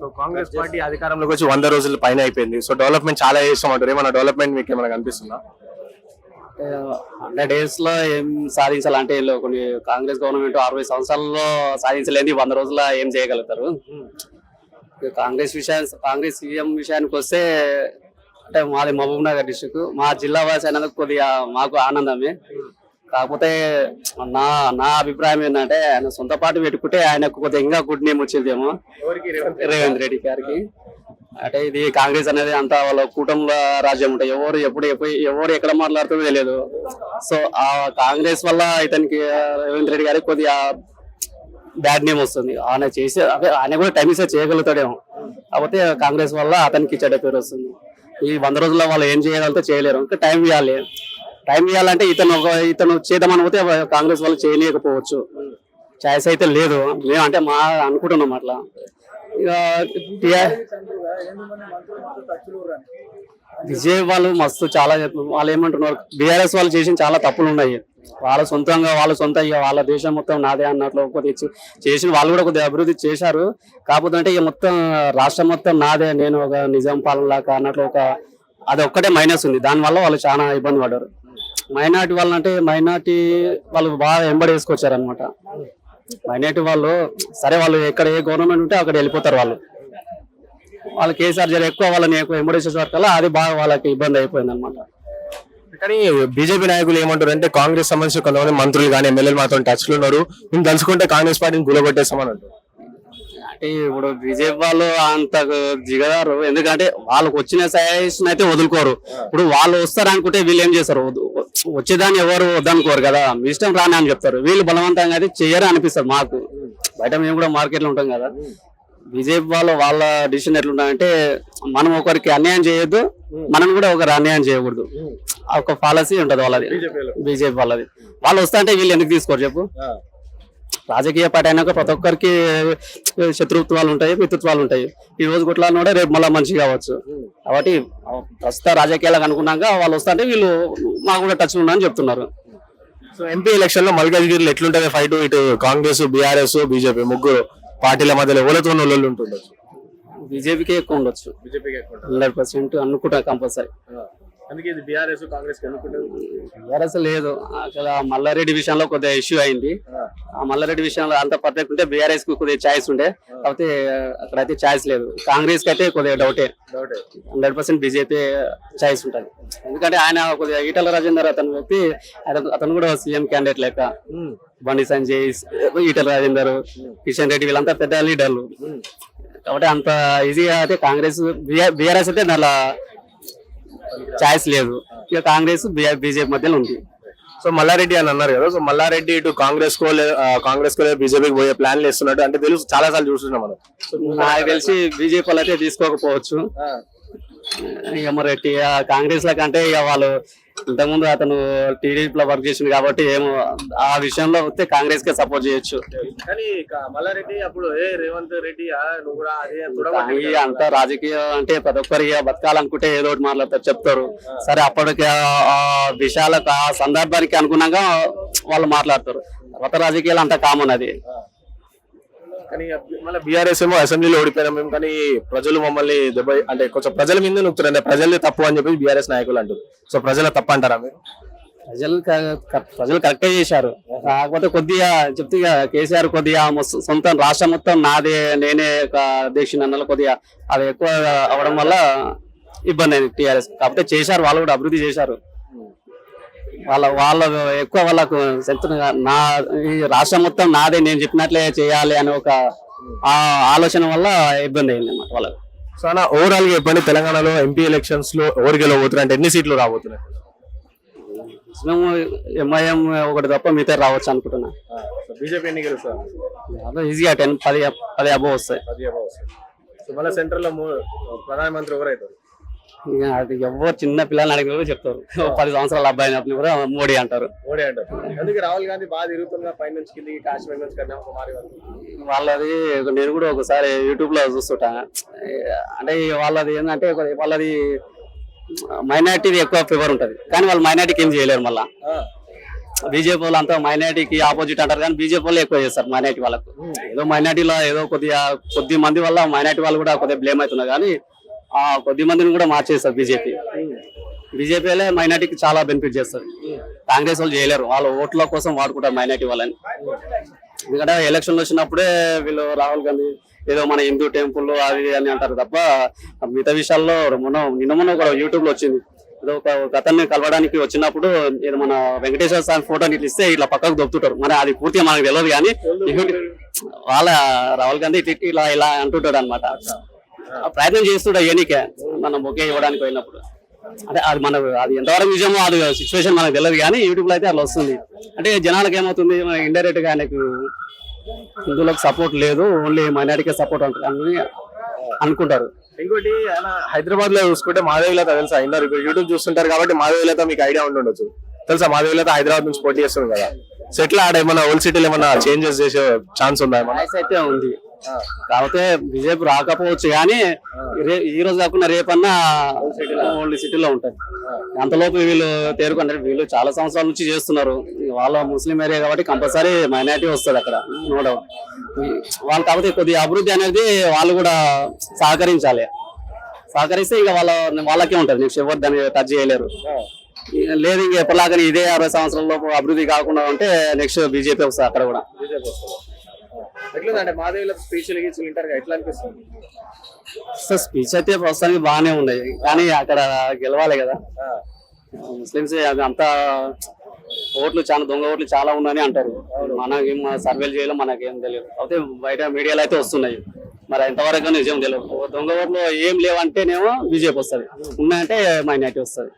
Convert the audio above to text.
So Congress party అధికారంలోకి వచ్చి వంద రోజుల పైన అయిపోయింది. సో డెవలప్మెంట్ చాలా చేస్తామంటారు ఏమైనా డెవలప్మెంట్ మీకు ఏమైనా కనిపిస్తుందా? హండ్రెడ్ డేస్లో ఏం సాధించాలంటే కొన్ని కాంగ్రెస్ గవర్నమెంట్ అరవై సంవత్సరాల్లో సాధించలేని వంద రోజుల్లో ఏం చేయగలుగుతారు? కాంగ్రెస్ విషయాన్ని కాంగ్రెస్ సీఎం విషయానికి వస్తే అంటే మాది మహబూబ్ నగర్ డిస్టిక్ మా జిల్లా వాసి అయినందుకు కొద్దిగా మాకు ఆనందమే. కాకపోతే నా నా అభిప్రాయం ఏంటంటే ఆయన సొంత పాటు పెట్టుకుంటే ఆయనకు కొద్దిగా ఇంకా గుడ్ నేమ్ వచ్చేదేమో. రేవంత్ రెడ్డి? గారికి. అంటే ఇది కాంగ్రెస్ అనేది అంతా వాళ్ళ కుటుంబ రాజ్యం ఉంటాయి. ఎవరు ఎప్పుడు ఎవరు ఎక్కడ మాట్లాడుతుందో తెలియదు. సో ఆ కాంగ్రెస్ వల్ల ఇతనికి రేవంత్ రెడ్డి గారికి కొద్దిగా బ్యాడ్ నేమ్ వస్తుంది. ఆయన చేసే అదే ఆయన కూడా టైం ఇస్తే చేయగలుగుతాడేమో. కాకపోతే కాంగ్రెస్ వల్ల అతనికి చెడ్డ పేరు వస్తుంది. ఈ వంద రోజుల్లో వాళ్ళు ఏం చేయగలిగితే చేయలేరు. ఇంకా టైం ఇవ్వాలి. టైం ఇవ్వాలంటే ఇతను ఒక ఇతను చేద్దామని పోతే కాంగ్రెస్ వాళ్ళు చేయలేకపోవచ్చు ఛాయిస్ అయితే లేదు. మేము అంటే మా అనుకుంటున్నాం అట్లా. ఇక విజయ్ వాళ్ళు మస్తు చాలా వాళ్ళు ఏమంటున్నారు? బీఆర్ఎస్ వాళ్ళు చేసిన చాలా తప్పులు ఉన్నాయి. వాళ్ళ సొంతంగా వాళ్ళ సొంత ఇక వాళ్ళ దేశం మొత్తం నాదే అన్నట్లు కొద్దిగా చేసిన వాళ్ళు కూడా కొద్దిగా అభివృద్ధి చేశారు. కాకపోతే అంటే ఇక మొత్తం రాష్ట్రం మొత్తం నాదే. నేను ఒక నిజాం పాలన లాగా అన్నట్లు ఒక అది ఒక్కటే మైనస్ ఉంది. దానివల్ల వాళ్ళు చాలా ఇబ్బంది పడ్డారు. మైనార్టీ వాళ్ళు అంటే మైనార్టీ వాళ్ళు బాగా ఎంబడి వేసుకొచ్చారు అనమాట మైనార్టీ వాళ్ళు సరే వాళ్ళు ఎక్కడ ఏ గవర్నమెంట్ ఉంటే అక్కడ వెళ్ళిపోతారు వాళ్ళు. వాళ్ళు కేసీఆర్ జర ఎక్కువ వాళ్ళని ఎక్కువ ఎంబడేసేసరికల్లా అది బాగా వాళ్ళకి ఇబ్బంది అయిపోయింది అనమాట కానీ బీజేపీ నాయకులు ఏమంటారు అంటే కాంగ్రెస్ సంబంధించి కొంతమంది మంత్రులు కానీ ఎమ్మెల్యేలు మాత్రం టచ్లో ఉన్నారు. మేము తలుచుకుంటే కాంగ్రెస్ పార్టీని గులగొట్టేస్తామని అంటారు. అంటే ఇప్పుడు బీజేపీ వాళ్ళు అంత దిగదారు. ఎందుకంటే వాళ్ళకి వచ్చిన సజెషన్ అయితే వదులుకోరు. ఇప్పుడు వాళ్ళు వస్తారు అనుకుంటే వీళ్ళు ఏం చేస్తారు? వచ్చేదాన్ని ఎవరు వద్దనుకోరు కదా. మీ ఇష్టం రాని అని చెప్తారు. వీళ్ళు బలవంతంగా అయితే చేయరు అనిపిస్తారు మాకు. బయట మేము కూడా మార్కెట్లో ఉంటాం కదా. బీజేపీ వాళ్ళు వాళ్ళ డిసిషన్ ఎట్లుంటాయంటే మనం ఒకరికి అన్యాయం చేయొద్దు మనం కూడా ఒకరు అన్యాయం చేయకూడదు. ఆ ఒక పాలసీ ఉంటది వాళ్ళది. బీజేపీ వాళ్ళది. వాళ్ళు వస్తా అంటే వీళ్ళు ఎందుకు తీసుకోరు చెప్పు? రాజకీయ పార్టీ అయినాక ప్రతి ఒక్కరికి శత్రుత్వాలు ఉంటాయి మిత్రుత్వాలు ఉంటాయి. ఈ రోజు కొట్లాడినోడే రేపు మళ్ళీ మంచి కావచ్చు. కాబట్టి ప్రస్తుత రాజకీయాలకు అనుకున్నాక వాళ్ళు వస్తా అంటే వీళ్ళు మాకు కూడా టచ్ ఉన్నా అని చెప్తున్నారు. సో ఎంపీ ఎలక్షన్లో మల్కాజ్గిరిలో ఎట్లుంటది ఫైట్ ఇటు కాంగ్రెస్ బీఆర్ఎస్ బీజేపీ ముగ్గురు పార్టీల మధ్యలో ఎవరితో వాళ్ళు ఉంటుండొచ్చు? బీజేపీకి ఎక్కువ ఉండొచ్చు. బీజేపీకి హండ్రెడ్ పర్సెంట్ అనుకుంటా కంపల్సరీ. అందుకే ఇది బీఆర్ఎస్ కాంగ్రెస్ టీఆర్ఎస్ లేదు. అక్కడ మల్లారెడ్డి విషయంలో కొద్దిగా ఇష్యూ అయింది. ఆ. మల్లారెడ్డి విషయంలో అంత పర్ఫెక్ట్ ఉంటే బీఆర్ఎస్కు కొద్దిగా ఛాయిస్ ఉండే. కాకపోతే అక్కడైతే ఛాయిస్ లేదు. కాంగ్రెస్కి అయితే కొద్దిగా డౌటే హండ్రెడ్ పర్సెంట్ బీజేపీ ఛాయిస్ ఉంటుంది. ఎందుకంటే ఆయన కొద్దిగా ఈటల రాజేందర్ అతను వ్యక్తి అతను- అతను కూడా సీఎం క్యాండిడేట్ లెక్క. బండి సంజయ్ ఈటల రాజేందర్ కిషన్ రెడ్డి వీళ్ళంతా పెద్ద లీడర్లు. కాబట్టి అంత ఈజీగా అయితే కాంగ్రెస్ బీఆర్ఎస్ అయితే దానిలో ఛాయిస్ లేదు. ఇక కాంగ్రెస్ బీజేపీ మధ్యలో ఉంది. సో మల్లారెడ్డి అని అన్నారు కదా సో మల్లారెడ్డి ఇటు కాంగ్రెస్ కో కాంగ్రెస్ కో బీజేపీకి పోయే ప్లాన్లు వేస్తున్నట్టు అంటే తెలుసు చాలా సార్లు చూస్తున్నాం మనం. నాకు తెలిసి బీజేపీ వాళ్ళు అయితే తీసుకోకపోవచ్చు ఇక మరి కాంగ్రెస్ ల కంటే ఇక వాళ్ళు ఇంతకుముందు అతను టీడీపీలో వర్క్ చేసింది కాబట్టి ఏమో ఆ విషయంలో వస్తే కాంగ్రెస్ కే సపోర్ట్ చేయొచ్చు. కానీ మల్లారెడ్డి అప్పుడు ఏ రేవంత్ రెడ్డి నువ్వు కూడా అదే కానీ అంత రాజకీయం అంటే ప్రతి ఒక్కరు బతకాలనుకుంటే ఏదో ఒకటి మాట్లాడతారు చెప్తారు. సరే అప్పటికి విషయాలకు ఆ సందర్భానికి అనుగుణంగా వాళ్ళు మాట్లాడతారు. కొత్త రాజకీయాలు అంతా కామన్ అది. కానీ మళ్ళీ బీఆర్ఎస్ ఏమో అసెంబ్లీలో ఓడిపోయినా మేము కానీ ప్రజలు మమ్మల్ని దెబ్బ అంటే కొంచెం ప్రజల మీద నొక్కుతారు అంటే ప్రజలే తప్పు అని చెప్పి బీఆర్ఎస్ నాయకులు అంటారు సో ప్రజల తప్పు అంటారా మీరు? ప్రజలు ప్రజలు కరెక్టే చేశారు. కాకపోతే కొద్దిగా చెప్తే కేసీఆర్ కొద్దిగా సొంత రాష్ట్రం మొత్తం నాదే నేనే ఒక అధ్యక్షుని అన్నలో కొద్దిగా అది ఎక్కువ అవడం వల్ల ఇబ్బంది అయింది టీఆర్ఎస్. కాకపోతే చేశారు వాళ్ళు కూడా అభివృద్ధి చేశారు. వాళ్ళ వాళ్ళ ఎక్కువ వాళ్ళకు శక్తి నా ఈ రాష్ట్రం మొత్తం నాదే నేను చెప్పినట్లే చేయాలి అనే ఒక ఆ ఆలోచన వల్ల ఇబ్బంది అయింది అన్నమాట వాళ్ళకి. సో అన్న ఓవరాల్గా చెప్పండి తెలంగాణలో ఎంపీ ఎలక్షన్స్లో ఎవరు గెలవబోతున్నారు? అంటే ఎన్ని సీట్లు రాబోతున్నాయి? మేము ఎంఐఎం ఒకటి తప్ప మిగతా రావచ్చు అనుకుంటున్నా. బీజేపీ ఎన్ని గెలుస్తారు ఈజీగా టెన్ పది పది అబో వస్తాయి. సో మళ్ళీ సెంట్రల్లో ప్రధానమంత్రి ఎవరైతారు? ఎవరు చిన్న పిల్లల్ని అడిగిన చెప్తారు. పది సంవత్సరాల అబ్బాయి అయినప్పుడు కూడా మోడీ అంటారు. మోడీ అంటారు. అందుకే రాహుల్ గాంధీ బాగా తిరుగుతున్నా పై నుంచి కింది కాశ్మీర్ నుంచి కన్యాకుమారి వాళ్ళది నేను కూడా ఒకసారి యూట్యూబ్లో చూస్తుంటా అంటే వాళ్ళది ఏంటంటే వాళ్ళది మైనార్టీది ఎక్కువ ఫీవర్ ఉంటది. కానీ వాళ్ళు మైనార్టీకి ఏం చేయలేరు మళ్ళా. బీజేపీ వాళ్ళు అంతా మైనార్టీకి ఆపోజిట్ అంటారు కానీ బీజేపీ వాళ్ళు ఎక్కువ చేస్తారు మైనార్టీ వాళ్ళకు. ఏదో మైనార్టీలో ఏదో కొద్దిగా కొద్ది మంది వల్ల మైనార్టీ వాళ్ళు కూడా కొద్దిగా బ్లేమ్ అవుతున్నారు కానీ కొద్ది మందిని కూడా మార్చేస్తారు బీజేపీ. బీజేపీ వాళ్ళే మైనార్టీకి చాలా బెనిఫిట్ చేస్తారు. కాంగ్రెస్ వాళ్ళు చేయలేరు. వాళ్ళ ఓట్ల కోసం వాడుకుంటారు మైనార్టీ వాళ్ళని. ఎందుకంటే ఎలక్షన్లు వచ్చినప్పుడే వీళ్ళు రాహుల్ గాంధీ ఏదో మన హిందూ టెంపుల్ అది అని అంటారు తప్ప మిగతా విషయాల్లో మొన్న నిన్న మొన్న ఒక యూట్యూబ్లో వచ్చింది. ఏదో ఒక అతన్ని కలవడానికి వచ్చినప్పుడు ఏదో మన వెంకటేశ్వర స్వామి ఫోటో ఇట్లా ఇస్తే ఇట్లా పక్కకు దొప్పుతుంటారు మరి అది పూర్తిగా మనకు తెలియదు కానీ వాళ్ళ రాహుల్ గాంధీ ఇట్లా ఇలా ఇలా అంటుంటాడు అనమాట ప్రయత్నం చేస్తుంటా ఏనికే మనం ఒకే ఇవ్వడానికి వెళ్ళినప్పుడు అంటే అది మనకు అది ఎంతవరకు నిజమో అది సిచ్యువేషన్ మనకు తెలియదు కానీ యూట్యూబ్లో అయితే అట్లా వస్తుంది. అంటే జనాలకు ఏమవుతుంది? ఇండైరెక్ట్గా ఆయనకు హిందువులకు సపోర్ట్ లేదు ఓన్లీ మైనారిటీకే సపోర్ట్ అని అనుకుంటారు. ఇంకోటి హైదరాబాద్లో చూసుకుంటే మాధవిలత తెలుసా? ఇందరు ఇప్పుడు యూట్యూబ్ చూస్తుంటారు కాబట్టి మాధవిలత మీకు ఐడియా ఉండి ఉండొచ్చు. తెలుసా? మాధవిలత హైదరాబాద్ నుంచి పోటీ చేస్తుంది కదా. సో ఎట్లా ఆడ ఏమన్నా ఓల్డ్ సిటీలో ఏమన్నా చేంజెస్ చేసే ఛాన్స్ ఉందా అయితే ఉంది. కాకపోతే బీజేపీ రాకపోవచ్చు కానీ ఈ రోజు కాకుండా రేపన్నా ఓల్డ్ సిటీలో ఉంటుంది అంతలోపు వీళ్ళు తేరుకుంటారు. వీళ్ళు చాలా సంవత్సరాల నుంచి చేస్తున్నారు. వాళ్ళ ముస్లిం ఏరియా కాబట్టి కంపల్సరీ మైనార్టీ వస్తుంది అక్కడ నో డౌట్. వాళ్ళు కాకపోతే కొద్దిగా అభివృద్ధి అనేది వాళ్ళు కూడా సహకరించాలి. సహకరిస్తే ఇక వాళ్ళ వాళ్ళకే ఉంటుంది. నెక్స్ట్ ఎవరు దాన్ని టచ్ చేయలేరు. లేదు ఇంక ఎప్పటిలాగా ఇదే అరవై సంవత్సరాల లోపు అభివృద్ధి కాకుండా ఉంటే నెక్స్ట్ బీజేపీ వస్తుంది అక్కడ కూడా. ఎట్లుందంటే మాధవిలత స్పీచ్లు గీచ్లు వింటారు ఎట్లా అనిపిస్తుంది? సో స్పీచ్ అయితే ప్రస్తుతానికి బాగానే ఉన్నాయి కానీ అక్కడ గెలవాలి కదా. ముస్లిమ్స్ అంతా ఓట్లు చాలా దొంగ ఓట్లు చాలా ఉన్నాయని అంటారు. మనకేం సర్వేలు చేయడం మనకేం తెలియదు. అయితే బయట మీడియాలో అయితే వస్తున్నాయి. మరి ఎంతవరకు నిజం తెలియదు. దొంగ ఓట్లు ఏం లేవంటేనేమో బీజేపీ వస్తుంది. ఉన్నాయంటే మైనార్టీ వస్తుంది.